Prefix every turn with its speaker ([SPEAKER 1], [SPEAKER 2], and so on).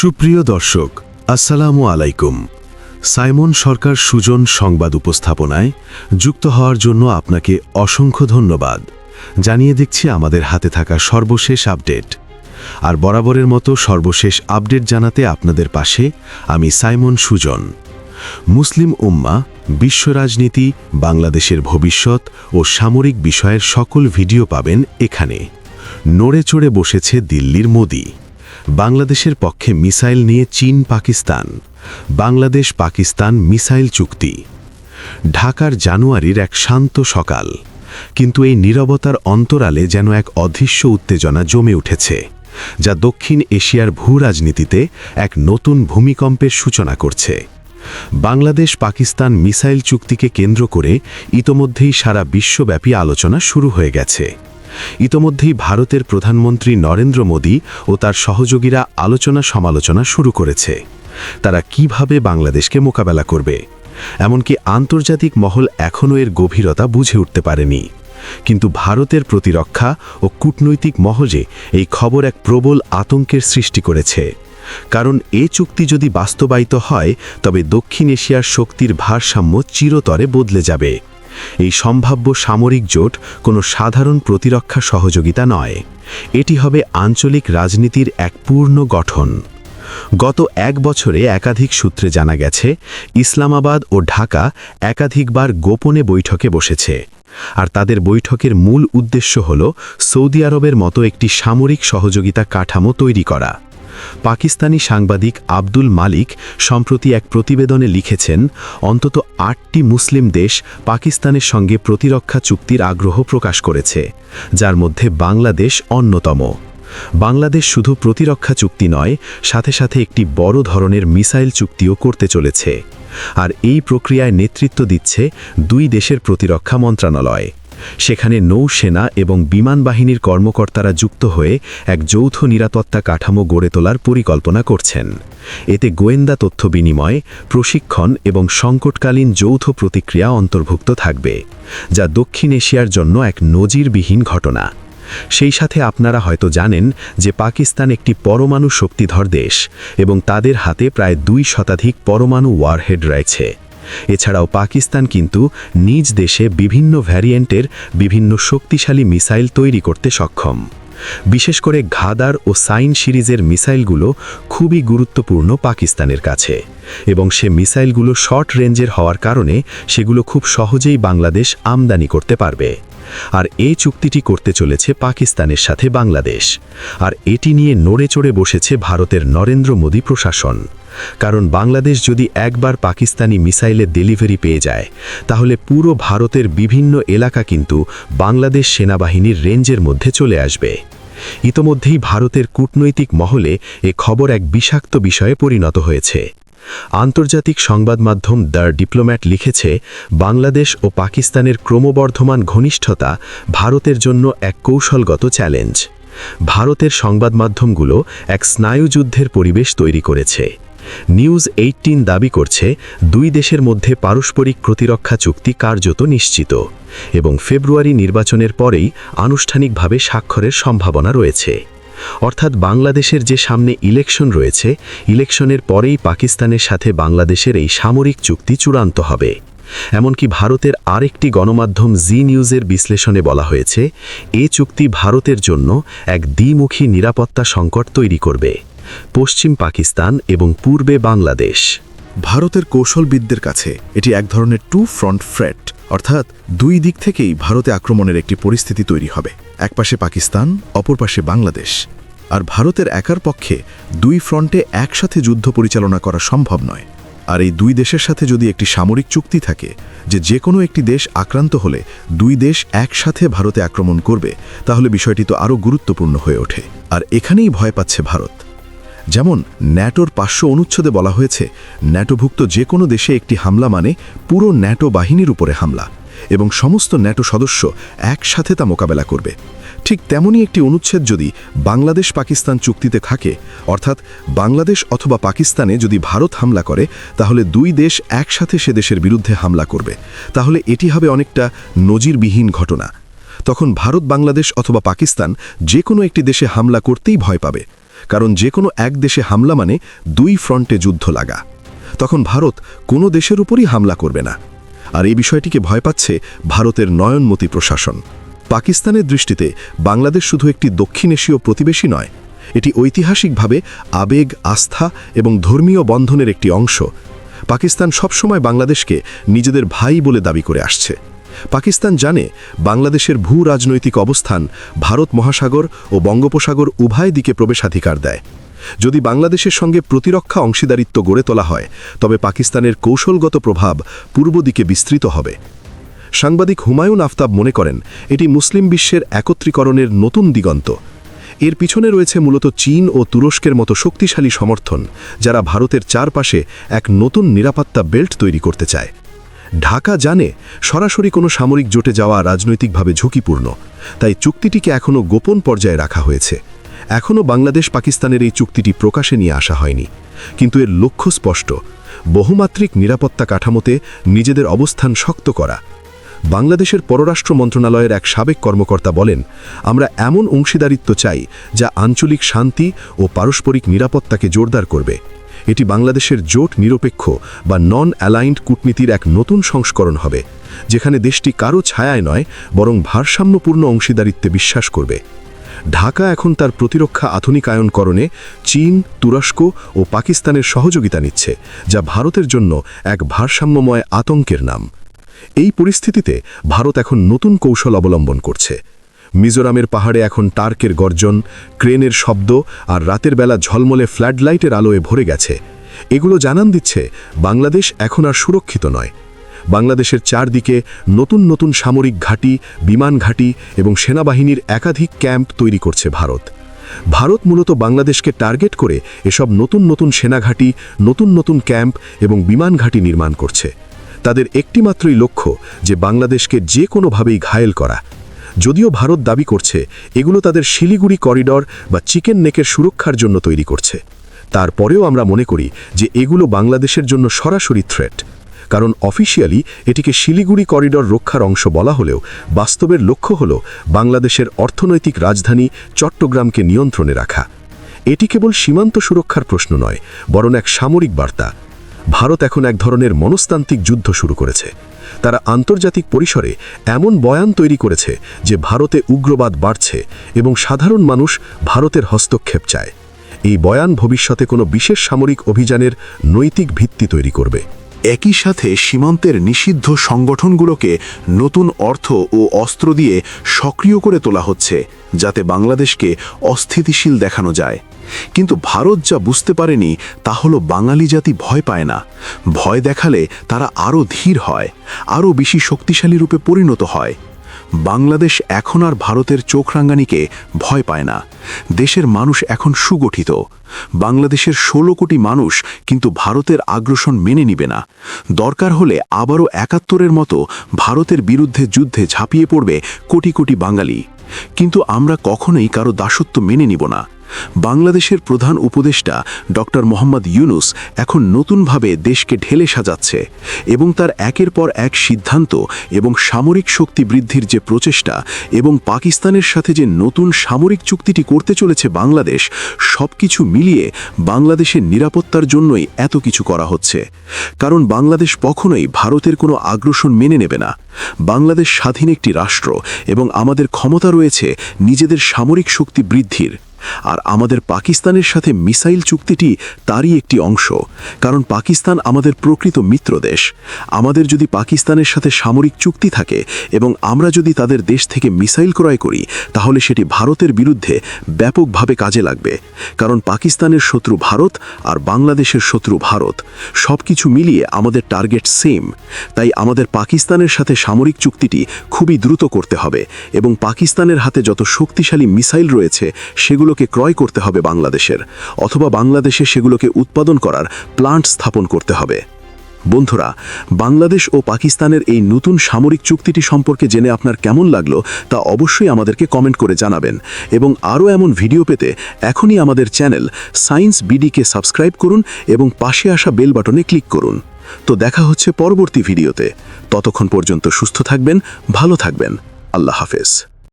[SPEAKER 1] সুপ্রিয় দর্শক, আসসালামু আলাইকুম। সাইমন সরকার সুজন সংবাদ উপস্থাপনায় যুক্ত হওয়ার জন্য আপনাকে অসংখ্য ধন্যবাদ। জানিয়ে দিচ্ছি আমাদের হাতে থাকা সর্বশেষ আপডেট। আর বরাবরের মতো সর্বশেষ আপডেট জানাতে আপনাদের পাশে আমি সাইমন সুজন। মুসলিম উম্মা, বিশ্ব রাজনীতি, বাংলাদেশের ভবিষ্যৎ ও সামরিক বিষয়ের সকল ভিডিও পাবেন এখানে। নড়ে চড়ে বসেছে দিল্লির মোদি। বাংলাদেশের পক্ষে মিসাইল নিয়ে চীন, পাকিস্তান। বাংলাদেশ, পাকিস্তান মিসাইল চুক্তি। ঢাকার জানুয়ারির এক শান্ত সকাল। কিন্তু এই নীরবতার অন্তরালে যেন এক অদৃশ্য উত্তেজনা জমে উঠেছে, যা দক্ষিণ এশিয়ার ভূ রাজনীতিতে এক নতুন ভূমিকম্পের সূচনা করছে। বাংলাদেশ, পাকিস্তান মিসাইল চুক্তিকে কেন্দ্র করে ইতোমধ্যেই সারা বিশ্বব্যাপী আলোচনা শুরু হয়ে গেছে। ইতোমধ্যেই ভারতের প্রধানমন্ত্রী নরেন্দ্র মোদী ও তার সহযোগীরা আলোচনা সমালোচনা শুরু করেছে। তারা কীভাবে বাংলাদেশকে মোকাবেলা করবে? এমনকি আন্তর্জাতিক মহল এখনও এর গভীরতা বুঝে উঠতে পারেনি। কিন্তু ভারতের প্রতিরক্ষা ও কূটনৈতিক মহজে এই খবর এক প্রবল আতঙ্কের সৃষ্টি করেছে। কারণ এ চুক্তি যদি বাস্তবায়িত হয়, তবে দক্ষিণ এশিয়ার শক্তির ভারসাম্য চিরতরে বদলে যাবে। এই সম্ভাব্য সামরিক জোট কোনো সাধারণ প্রতিরক্ষা সহযোগিতা নয়। এটি হবে আঞ্চলিক রাজনীতির এক পূর্ণ গঠন। গত এক বছরে একাধিক সূত্রে জানা গেছে, ইসলামাবাদ ও ঢাকা একাধিকবার গোপনে বৈঠকে বসেছে। আর তাদের বৈঠকের মূল উদ্দেশ্য হল সৌদি আরবের মতো একটি সামরিক সহযোগিতা কাঠামো তৈরি করা। পাকিস্তানি সাংবাদিক আব্দুল মালিক সম্প্রতি এক প্রতিবেদনে লিখেছেন, অন্তত আটটি মুসলিম দেশ পাকিস্তানের সঙ্গে প্রতিরক্ষা চুক্তির আগ্রহ প্রকাশ করেছে, যার মধ্যে বাংলাদেশ অন্যতম। বাংলাদেশ শুধু প্রতিরক্ষা চুক্তি নয়, সাথে সাথে একটি বড় ধরনের মিসাইল চুক্তিও করতে চলেছে। আর এই প্রক্রিয়ায় নেতৃত্ব দিচ্ছে দুই দেশের প্রতিরক্ষা মন্ত্রণালয়। সেখানে নৌসেনা এবং বিমান বাহিনীর কর্মকর্তারা যুক্ত হয়ে এক যৌথ নিরাপত্তা কাঠামো গড়ে তোলার পরিকল্পনা করছেন। এতে গোয়েন্দা তথ্য বিনিময়, প্রশিক্ষণ এবং সংকটকালীন যৌথ প্রতিক্রিয়া অন্তর্ভুক্ত থাকবে, যা দক্ষিণ এশিয়ার জন্য এক নজিরবিহীন ঘটনা। সেই সাথে আপনারা হয়তো জানেন যে পাকিস্তান একটি পরমাণু শক্তিধর দেশ এবং তাদের হাতে প্রায় দুই শতাধিক পরমাণু ওয়ারহেড রয়েছে। এছাড়াও পাকিস্তান কিন্তু নিজ দেশে বিভিন্ন ভ্যারিয়েন্টের বিভিন্ন শক্তিশালী মিসাইল তৈরি করতে সক্ষম। বিশেষ করে ঘাদার ও সাইন সিরিজের মিসাইলগুলো খুবই গুরুত্বপূর্ণ পাকিস্তানের কাছে এবং সে মিসাইলগুলো শর্ট রেঞ্জের হওয়ার কারণে সেগুলো খুব সহজেই বাংলাদেশ আমদানি করতে পারবে। আর এই চুক্তিটি করতে চলেছে পাকিস্তানের সাথে বাংলাদেশ। আর এটি নিয়ে নড়ে চড়ে বসেছে ভারতের নরেন্দ্র মোদী প্রশাসন। কারণ বাংলাদেশ যদি একবার পাকিস্তানি মিসাইলের ডেলিভারি পেয়ে যায়, তাহলে পুরো ভারতের বিভিন্ন এলাকা কিন্তু বাংলাদেশ সেনাবাহিনীর রেঞ্জের মধ্যে চলে আসবে। ইতোমধ্যেই ভারতের কূটনৈতিক মহলে এ খবর এক বিষাক্ত বিষয়ে পরিণত হয়েছে। আন্তর্জাতিক সংবাদ মাধ্যম দ্য ডিপ্লোম্যাট লিখেছে, বাংলাদেশ ও পাকিস্তানের ক্রমবর্ধমান ঘনিষ্ঠতা ভারতের জন্য এক কৌশলগত চ্যালেঞ্জ। ভারতের সংবাদ মাধ্যমগুলো এক স্নায়ুযুদ্ধের পরিবেশ তৈরি করেছে। নিউজ এইটিন দাবি করছে, দুই দেশের মধ্যে পারস্পরিক প্রতিরক্ষা চুক্তি কার্যত নিশ্চিত এবং ফেব্রুয়ারি নির্বাচনের পরেই আনুষ্ঠানিকভাবে স্বাক্ষরের সম্ভাবনা রয়েছে। অর্থাৎ বাংলাদেশের যে সামনে ইলেকশন রয়েছে, ইলেকশনের পরেই পাকিস্তানের সাথে বাংলাদেশের এই সামরিক চুক্তি চূড়ান্ত হবে। এমনকি ভারতের আরেকটি গণমাধ্যম জি নিউজের বিশ্লেষণে বলা হয়েছে, এ চুক্তি ভারতের জন্য এক দ্বিমুখী নিরাপত্তা সংকট তৈরি করবে। পশ্চিম পাকিস্তান এবং পূর্বে বাংলাদেশ।
[SPEAKER 2] ভারতের কৌশলবিদদের কাছে এটি এক ধরনের টু ফ্রন্ট ফ্রেট অর্থাৎ দুই দিক থেকেই ভারতে আক্রমণের একটি পরিস্থিতি তৈরি হবে। এক পাশে পাকিস্তান, অপর পাশে বাংলাদেশ। আর ভারতের একার পক্ষে দুই ফ্রন্টে একসাথে যুদ্ধ পরিচালনা করা সম্ভব নয়। আর এই দুই দেশের সাথে যদি একটি সামরিক চুক্তি থাকে, যে যে কোনো একটি দেশ আক্রান্ত হলে দুই দেশ একসাথে ভারতে আক্রমণ করবে, তাহলে বিষয়টি তো আরও গুরুত্বপূর্ণ হয়ে ওঠে। আর এখানেই ভয় পাচ্ছে ভারত। যেমন ন্যাটোর পাঁচশো অনুচ্ছেদে বলা হয়েছে, ন্যাটোভুক্ত যে কোনো দেশে একটি হামলা মানে পুরো ন্যাটো বাহিনীর উপরে হামলা এবং সমস্ত ন্যাটো সদস্য একসাথে তা মোকাবেলা করবে। ঠিক তেমনই একটি অনুচ্ছেদ যদি বাংলাদেশ পাকিস্তান চুক্তিতে থাকে, অর্থাৎ বাংলাদেশ অথবা পাকিস্তানে যদি ভারত হামলা করে, তাহলে দুই দেশ একসাথে সে দেশের বিরুদ্ধে হামলা করবে। তাহলে এটি হবে অনেকটা নজিরবিহীন ঘটনা। তখন ভারত, বাংলাদেশ অথবা পাকিস্তান যে কোনো একটি দেশে হামলা করতেই ভয় পাবে। কারণ যে কোনো এক দেশে হামলা মানে দুই ফ্রন্টে যুদ্ধ লাগা। তখন ভারত কোনো দেশের উপরই হামলা করবে না। আর এই বিষয়টিকে ভয় পাচ্ছে ভারতের নয়নমতি প্রশাসন। পাকিস্তানের দৃষ্টিতে বাংলাদেশ শুধু একটি দক্ষিণ এশীয় প্রতিবেশী নয়, এটি ঐতিহাসিকভাবে আবেগ, আস্থা এবং ধর্মীয় বন্ধনের একটি অংশ। পাকিস্তান সবসময় বাংলাদেশকে নিজেদের ভাই বলে দাবি করে আসছে। পাকিস্তান জানে বাংলাদেশের ভূ রাজনৈতিক অবস্থান ভারত মহাসাগর ও বঙ্গোপসাগর উভয় দিকে প্রবেশাধিকার দেয়। যদি বাংলাদেশের সঙ্গে প্রতিরক্ষা অংশীদারিত্ব গড়ে তোলা হয়, তবে পাকিস্তানের কৌশলগত প্রভাব পূর্ব দিকে বিস্তৃত হবে। সাংবাদিক হুমায়ুন আফতাব মনে করেন, এটি মুসলিম বিশ্বের একত্রীকরণের নতুন দিগন্ত। এর পিছনে রয়েছে মূলত চীন ও তুরস্কের মতো শক্তিশালী সমর্থন, যারা ভারতের চারপাশে এক নতুন নিরাপত্তা বেল্ট তৈরি করতে চায়। ঢাকা জানে সরাসরি কোনো সামরিক জোটে যাওয়া রাজনৈতিকভাবে ঝুঁকিপূর্ণ, তাই চুক্তিটিকে এখনও গোপন পর্যায়ে রাখা হয়েছে। এখনও বাংলাদেশ পাকিস্তানের এই চুক্তিটি প্রকাশে নিয়ে আসা হয়নি। কিন্তু এর লক্ষ্য স্পষ্ট, বহুমাত্রিক নিরাপত্তা কাঠামোতে নিজেদের অবস্থান শক্ত করা। বাংলাদেশের পররাষ্ট্র মন্ত্রণালয়ের এক সাবেক কর্মকর্তা বলেন, আমরা এমন অংশীদারিত্ব চাই যা আঞ্চলিক শান্তি ও পারস্পরিক নিরাপত্তাকে জোরদার করবে। এটি বাংলাদেশের জোট নিরপেক্ষ বা নন অ্যালাইন্ড কূটনীতির এক নতুন সংস্করণ হবে, যেখানে দেশটি কারও ছায়ায় নয়, বরং ভারসাম্যপূর্ণ অংশীদারিত্বে বিশ্বাস করবে। ঢাকা এখন তার প্রতিরক্ষা আধুনিকায়নকরণে চীন, তুরস্ক ও পাকিস্তানের সহযোগিতা নিচ্ছে, যা ভারতের জন্য এক ভারসাম্যময় আতঙ্কের নাম। এই পরিস্থিতিতে ভারত এখন নতুন কৌশল অবলম্বন করছে। মিজোরামের পাহাড়ে এখন টার্কের গর্জন, ক্রেনের শব্দ আর রাতের বেলা ঝলমলে ফ্ল্যাডলাইটের আলোয় ভরে গেছে। এগুলো জানান দিচ্ছে, বাংলাদেশ এখন আর সুরক্ষিত নয়। বাংলাদেশের চারদিকে নতুন নতুন সামরিক ঘাঁটি, বিমান ঘাঁটি এবং সেনাবাহিনীর একাধিক ক্যাম্প তৈরি করছে ভারত। ভারত মূলত বাংলাদেশকে টার্গেট করে এসব নতুন নতুন সেনাঘাঁটি, নতুন নতুন ক্যাম্প এবং বিমান ঘাঁটি নির্মাণ করছে। তাদের একটিমাত্রই লক্ষ্য যে বাংলাদেশকে যে কোনোভাবেই ঘায়েল করা। যদিও ভারত দাবি করছে এগুলো তাদের শিলিগুড়ি করিডর বা চিকেন নেকের সুরক্ষার জন্য তৈরি করছে। তারপরেও আমরা মনে করি যে এগুলো বাংলাদেশের জন্য সরাসরি থ্রেট কারণ অফিসিয়ালি এটিকে শিলিগুড়ি করিডর রক্ষার অংশ বলা হলেও বাস্তবের লক্ষ্য হল বাংলাদেশের অর্থনৈতিক রাজধানী চট্টগ্রামকে নিয়ন্ত্রণে রাখা। এটি কেবল সীমান্ত সুরক্ষার প্রশ্ন নয়, বরং এক সামরিক বার্তা। ভারত এখন এক ধরনের মনস্তান্ত্রিক যুদ্ধ শুরু করেছে। তারা আন্তর্জাতিক পরিসরে এমন বয়ান তৈরি করেছে যে ভারতে উগ্রবাদ বাড়ছে এবং সাধারণ মানুষ ভারতের হস্তক্ষেপ চায়। এই বয়ান ভবিষ্যতে কোনো বিশেষ সামরিক অভিযানের নৈতিক ভিত্তি তৈরি করবে।
[SPEAKER 1] একই সাথে সীমান্তের নিষিদ্ধ সংগঠনগুলোকে নতুন অর্থ ও অস্ত্র দিয়ে সক্রিয় করে তোলা হচ্ছে, যাতে বাংলাদেশকে অস্থিতিশীল দেখানো যায়। কিন্তু ভারত যা বুঝতে পারেনি, তা হলো বাঙালি জাতি ভয় পায় না। ভয় দেখালে তারা আরও ধীর হয়, আরও বেশি শক্তিশালী রূপে পরিণত হয়। বাংলাদেশ এখন আর ভারতের চোখ রাঙ্গানিকে ভয় পায় না। দেশের মানুষ এখন সুগঠিত। বাংলাদেশের ষোলো কোটি মানুষ কিন্তু ভারতের আগ্রাসন মেনে নিবে না। দরকার হলে আবারও একাত্তরের মতো ভারতের বিরুদ্ধে যুদ্ধে ঝাঁপিয়ে পড়বে কোটি কোটি বাঙালি। কিন্তু আমরা কখনোই কারও দাসত্ব মেনে নিব না। বাংলাদেশের প্রধান উপদেষ্টা ডক্টর মোহাম্মদ ইউনুস এখন নতুনভাবে দেশকে ঢেলে সাজাচ্ছে এবং তার একের পর এক সিদ্ধান্ত এবং সামরিক শক্তি বৃদ্ধির যে প্রচেষ্টা এবং পাকিস্তানের সাথে যে নতুন সামরিক চুক্তিটি করতে চলেছে বাংলাদেশ সব কিছু মিলিয়ে বাংলাদেশের নিরাপত্তার জন্যই এত কিছু করা হচ্ছে। কারণ বাংলাদেশ কখনোই ভারতের কোনো আগ্রাসন মেনে নেবে না। বাংলাদেশ স্বাধীন একটি রাষ্ট্র এবং আমাদের ক্ষমতা রয়েছে নিজেদের সামরিক শক্তি বৃদ্ধির। আর আমাদের পাকিস্তানের সাথে মিসাইল চুক্তিটি তারই একটি অংশ, কারণ পাকিস্তান আমাদের প্রকৃত মিত্র দেশ। আমাদের যদি পাকিস্তানের সাথে সামরিক চুক্তি থাকে এবং আমরা যদি তাদের দেশ থেকে মিসাইল ক্রয় করি, তাহলে সেটি ভারতের বিরুদ্ধে ব্যাপকভাবে কাজে লাগবে। কারণ পাকিস্তানের শত্রু ভারত আর বাংলাদেশের শত্রু ভারত। সব কিছু মিলিয়ে আমাদের টার্গেট সেম। তাই আমাদের পাকিস্তানের সাথে সামরিক চুক্তিটি খুবই দ্রুত করতে হবে এবং পাকিস্তানের হাতে যত শক্তিশালী মিসাইল রয়েছে সেগুলোকে ক্রয় করতে হবে বাংলাদেশের, অথবা বাংলাদেশে সেগুলোকে উৎপাদন করার প্লান্ট স্থাপন করতে হবে। বন্ধুরা, বাংলাদেশ ও পাকিস্তানের এই নতুন সামরিক চুক্তিটি সম্পর্কে জেনে আপনার কেমন লাগল তা অবশ্যই আমাদেরকে কমেন্ট করে জানাবেন। এবং আরও এমন ভিডিও পেতে এখনই আমাদের চ্যানেল সায়েন্স বিডিকে সাবস্ক্রাইব করুন এবং পাশে আসা বেল বাটনে ক্লিক করুন। তো দেখা হচ্ছে পরবর্তী ভিডিওতে। ততক্ষণ পর্যন্ত সুস্থ থাকবেন, ভালো থাকবেন। আল্লাহ হাফেজ।